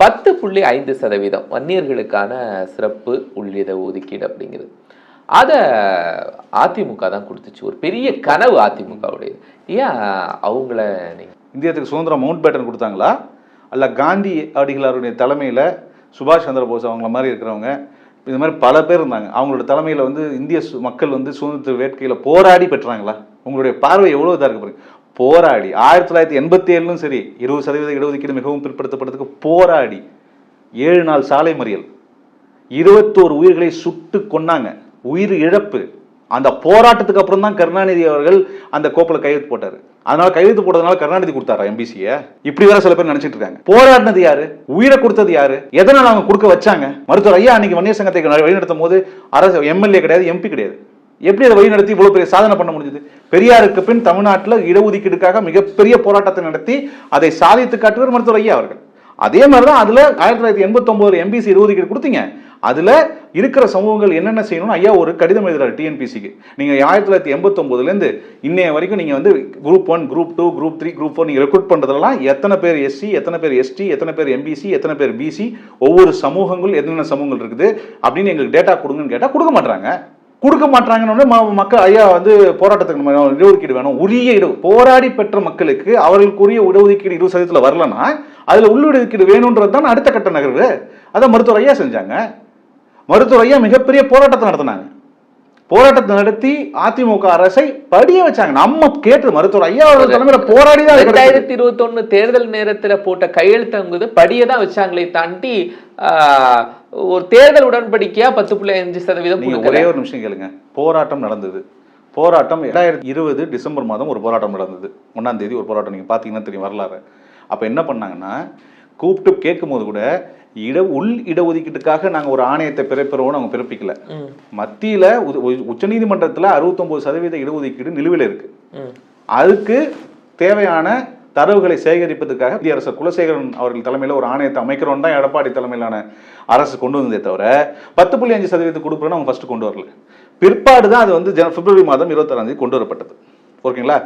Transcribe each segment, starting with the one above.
பத்து புள்ளி ஐந்து சதவீதம் வன்னியர்களுக்கான சிறப்பு உள்ளிட ஒதுக்கீடு அப்படிங்கிறது. அதை அதிமுக தான் கொடுத்துச்சு. ஒரு பெரிய கனவு அதிமுகவுடையது. ஏன் அவங்கள நீங்கள் இந்தியத்துக்கு சுதந்திரம் மவுண்ட் பேட்டன் கொடுத்தாங்களா? அல்ல காந்தி அடிகளாருடைய தலைமையில் சுபாஷ் சந்திர போஸ் அவங்கள மாதிரி இருக்கிறவங்க இது மாதிரி பல பேர் இருந்தாங்க. அவங்களோட தலைமையில் வந்து இந்திய மக்கள் வந்து சுதந்திர வேட்கையில் போராடி பெற்றாங்களா? உங்களுடைய பார்வை எவ்வளோ இதாக இருக்கு பாருங்க. போராடி ஆயிரத்தி தொள்ளாயிரத்தி எண்பத்தி ஏழுலும் சரி இருபது சதவீத இடஒதுக்கீடு மிகவும் பிற்படுத்தப்பட்டதுக்கு போராடி ஏழு நாள் சாலை மறியல். இருபத்தோரு உயிர்களை சுட்டு கொன்னாங்க. உயிர் இழப்பு. அந்த போராட்டத்துக்கு அப்புறம் தான் கருணாநிதி அவர்கள் அந்த கோப்பில் கையெழுத்து போட்டார். அதனால கையெழுத்து போட்டதுனால கருணாநிதி கொடுத்தாரா எம்பிசிய இப்படி வேற சில பேர் நினைச்சிட்டு இருக்காங்க. போராடினது யாரு? உயிரை கொடுத்தது யாரு? எதனால அவங்க கொடுக்க வச்சாங்க? மருத்துவர் ஐயா அன்னைக்கு வன்னியர் சங்கத்தை வழிநடத்தும் போது அரசு எம்எல்ஏ கிடையாது எம்பி கிடையாது. எப்படி அதை வழிநடத்தி இவ்வளவு பெரிய சாதனை பண்ண முடிஞ்சது? பெரியாருக்கு பின் தமிழ்நாட்டில் இடஒதுக்கீடுக்காக மிகப்பெரிய போராட்டத்தை நடத்தி அதை சாதித்து காட்டுவர் மருத்துவர் ஐயா அவர்கள். அதே மாதிரி தான் அதுல ஆயிரத்தி தொள்ளாயிரத்தி எண்பத்தி ஒன்பது எம்பிசி இடஒதுக்கீடு கொடுத்தீங்க. அதுல இருக்கிற சமூகங்கள் என்னென்ன செய்யணும்னு ஐயா ஒரு கடிதம் எழுதுறாரு டிஎன்பிசிக்கு நீங்க ஆயிரத்தி தொள்ளாயிரத்தி எண்பத்தி ஒன்பதுல இருந்து இன்னைய வரைக்கும் நீங்க வந்து group one group two group three group four நீங்க ரெக்ரூட் பண்றதெல்லாம் எத்தனை பேர் எஸ்சி எத்தனை பேர் எஸ்டி எத்தனை பேர் எம்பிசி எத்தனை பேர் பிசி ஒவ்வொரு சமூகங்கள் என்னென்ன சமூகங்கள் இருக்குது அப்படின்னு எங்களுக்கு டேட்டா கொடுங்கன்னு கேட்டா கொடுக்க மாட்டாங்க கொடுக்க மாட்டாங்கன்னு மக்கள் ஐயா வந்து போராட்டத்துக்கு நம்ம இடஒதுக்கீடு வேணும். உரிய இட போராடி பெற்ற மக்களுக்கு அவர்களுக்குரிய இடஒதுக்கீடு இருபது சதவீதத்தில் வரலன்னா அதில் உள்ளிடஒதுக்கீடு வேணுன்றது தான் அடுத்த கட்ட நகர்வு. அதை மருத்துவர் ஐயா செஞ்சாங்க. மருத்துவர் ஐயா மிகப்பெரிய போராட்டத்தை நடத்தினாங்க. போராட்டத்தை நடத்தி அதிமுக அரசை படிய வச்சாங்க. நம்ம கேட்டு மருத்துவர் ஐயா அவர்கள் தலைமையில போராடி தான். ரெண்டாயிரத்தி இருபத்தொன்னு தேர்தல் நேரத்துல போட்ட கையெழுத்துங்கிறது படியை தான் வச்சாங்களே தாண்டி ஆஹ், ஒரு தேர்தல் உடன்படிக்கையா பத்து புள்ளி அஞ்சு சதவீதம். ஒரே ஒரு நிமிஷம் கேளுங்க. போராட்டம் நடந்தது. போராட்டம் ரெண்டாயிரத்தி இருபது டிசம்பர் மாதம் ஒரு போராட்டம் நடந்தது. ஒன்னாம் தேதி ஒரு போராட்டம். நீங்க பாத்தீங்கன்னா தெரியும் வரலாறு. அப்ப என்ன பண்ணாங்கன்னா கூப்பிட்டு கேட்கும் போது கூட இட உள் இடஒதுக்கீட்டுக்காக நாங்க ஒரு ஆணையத்தை பிறப்பிறோம்னு அவங்க பிறப்பிக்கல. மத்தியில உச்சநீதிமன்றத்துல அறுபத்தொன்பது சதவீத இடஒதுக்கீடு நிலுவையில் இருக்கு. அதுக்கு தேவையான தரவுகளை சேகரிப்பதற்காக மத்திய அரசர் குலசேகரன் அவர்கள் தலைமையில் ஒரு ஆணையத்தை அமைக்கிறோம் தான் எடப்பாடி தலைமையிலான அரசு கொண்டு வந்ததே தவிர பத்து புள்ளி அஞ்சு சதவீதம் கொடுக்குறோன்னு அவங்க ஃபர்ஸ்ட் கொண்டு வரல. பிற்பாடு தான் அது வந்து ஜன பிப்ரவரி மாதம் இருபத்தாறாம் தேதி கொண்டு வரப்பட்டது. ஓகேங்களா?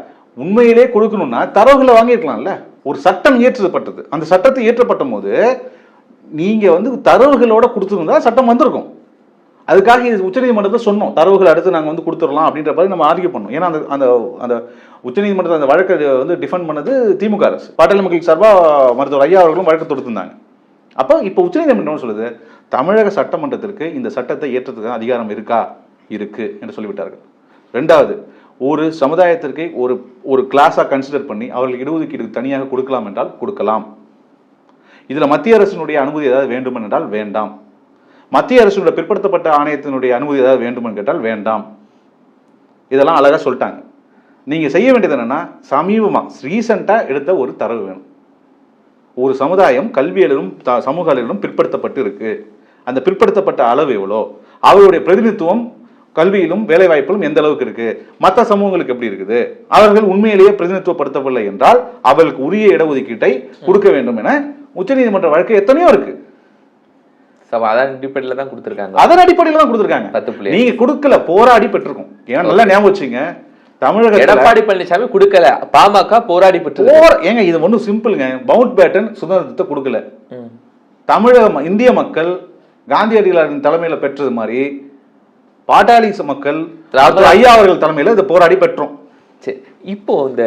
உண்மையிலே கொடுக்கணும்னா தரவுகளை வாங்கியிருக்கலாம்ல. ஒரு சட்டம் இயற்றப்பட்டது. அந்த சட்டத்தை இயற்றப்பட்ட போது நீங்கள் வந்து தரவுகளோட கொடுத்துருந்தா சட்டம் வந்திருக்கும். அதுக்காக இது உச்சநீதிமன்றத்தில் சொன்னோம். தரவுகள் அடுத்து நாங்கள் வந்து கொடுத்துடலாம் அப்படின்ற மாதிரி நம்ம ஆர்கியூ பண்ணோம். ஏன்னா அந்த அந்த அந்த உச்சநீதிமன்றத்தில் அந்த வழக்கை வந்து டிஃபெண்ட் பண்ணது திமுக அரசு. பாட்டாளி மக்கள் சார்பாக மருத்துவர் ஐயா அவர்களும் வழக்கு தொடுத்திருந்தாங்க. அப்போ இப்போ உச்சநீதிமன்றம் சொல்லுது? தமிழக சட்டமன்றத்திற்கு இந்த சட்டத்தை ஏற்றத்துக்கு அதிகாரம் இருக்கா? இருக்கு என்று சொல்லிவிட்டார்கள். ரெண்டாவது ஒரு சமுதாயத்திற்கு ஒரு ஒரு கிளாஸாக கன்சிடர் பண்ணி அவர்களுக்கு இடஒதுக்கீடு தனியாக கொடுக்கலாம் என்றால் கொடுக்கலாம். இதில் மத்திய அரசினுடைய அனுமதி ஏதாவது வேண்டும் என்றால் வேண்டாம். மத்திய அரசினுடைய பிற்படுத்தப்பட்ட ஆணையத்தினுடைய அனுமதி ஏதாவது வேண்டும் கேட்டால் வேண்டாம். இதெல்லாம் அழகாக சொல்லிட்டாங்க. நீங்கள் செய்ய வேண்டியது என்னென்னா சமீபமாக ரீசண்டாக எடுத்த ஒரு தரவு வேணும். ஒரு சமுதாயம் கல்வியிலும் த- சமூக அளவிலும் பிற்படுத்தப்பட்டு இருக்கு. அந்த பிற்படுத்தப்பட்ட அளவு எவ்வளோ? அவருடைய பிரதிநிதித்துவம் கல்வியிலும் வேலைவாய்ப்பிலும் எந்த அளவுக்கு இருக்கு? மற்ற சமூகங்களுக்கு எப்படி இருக்குது? அவர்கள் உண்மையிலேயே பிரதிநிதித்துவப்படுத்தவில்லை என்றால் அவர்களுக்கு உரிய இடஒதுக்கீட்டை கொடுக்க வேண்டும் என உச்சநீதிமன்ற வழக்கு எத்தனையோ இருக்கு. அதான் அடிப்படையில தான் கொடுத்திருக்காங்க. அதன் அடிப்படையில் தான் கொடுத்துருக்காங்க. பத்து புள்ளி நீங்க கொடுக்கல போராடி பெற்றிருக்கோம். ஏன்னா நல்லா ஞாபகம் வச்சுங்க. தமிழகத்துல எடப்பாடி பழனிசாமி கொடுக்கல. பாமக போராடி பெற்றது போர் ஏங்க இது ஒன்றும் சிம்பிளுங்க. மவுண்ட் பேட்டன் சுதந்திரத்தை கொடுக்கல. தமிழக இந்திய மக்கள் காந்தியடிகளாரின் தலைமையில பெற்றது மாதிரி பாட்டாளி மக்கள் ஐயா அவர்கள் தலைமையில இதை போராடி பெற்றோம். சரி இப்போ இந்த